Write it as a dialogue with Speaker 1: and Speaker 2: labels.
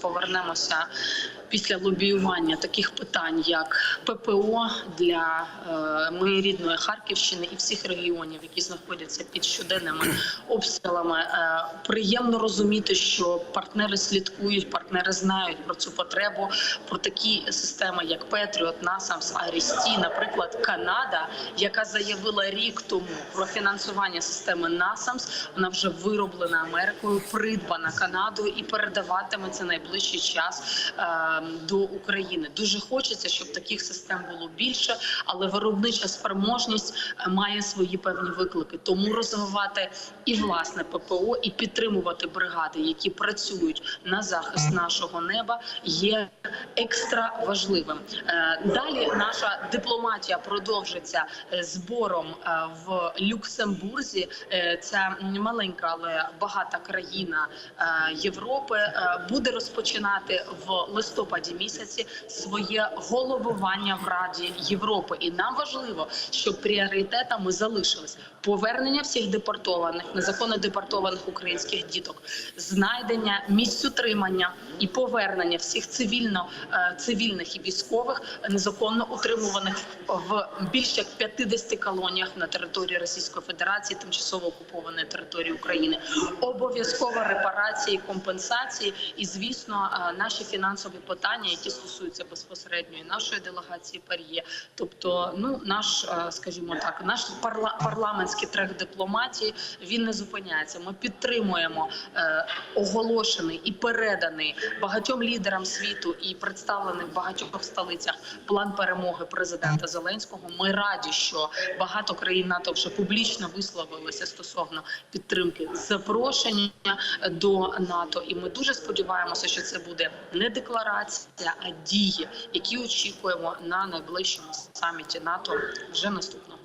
Speaker 1: повернемося після лобіювання таких питань, як ППО для е, моєї рідної Харківщини і всіх регіонів, які знаходяться під щоденними обстрілами. Е, приємно розуміти, що партнери слідкують, партнери знають про цю потребу, про такі системи, як Петріот, Насамс, Арісті, наприклад, Канада, яка заявила рік тому про фінансування системи Насамс. Вона вже вироблена Америкою, придбана Канадою і передаватиметься найближчий час е, до України. Дуже хочеться, щоб таких систем було більше, але виробнича спроможність е, має свої певні виклики. Тому розвивати і власне ППО, і підтримувати бригади, які працюють на захист нашого неба, є екстра важливим. Е, Далі наша дипломатія продовжиться е, збором в Люксембурзі. Е, Ця маленька, але багата країна Європи буде розпочинати в листопаді місяці своє головування в Раді Європи. І нам важливо, щоб пріоритетами залишились повернення всіх депортованих, незаконно депортованих українських діток, знайдення місць утримання і повернення всіх цивільно е, цивільних і військових незаконно утримуваних в більш як 50 колоніях на території Російської Федерації, тимчасово окупованої території України. Обов'язкова репарації, компенсації і, звісно, е, наші фінансові питання, які стосуються безпосередньо і нашої делегації Пар'є. Тобто, ну наш, е, скажімо так, наш парла- парламентський трек дипломатії він не зупиняється. Ми підтримуємо е, оголошений і переданий багатьом лідерам світу і представлений в багатьох столицях план перемоги президента Зеленського. Ми раді, що багато країн НАТО вже публічно висловилися стосовно підтримки запрошення до НАТО. І ми дуже сподіваємося, що це буде не декларація, а дії, які очікуємо на найближчому саміті НАТО вже наступного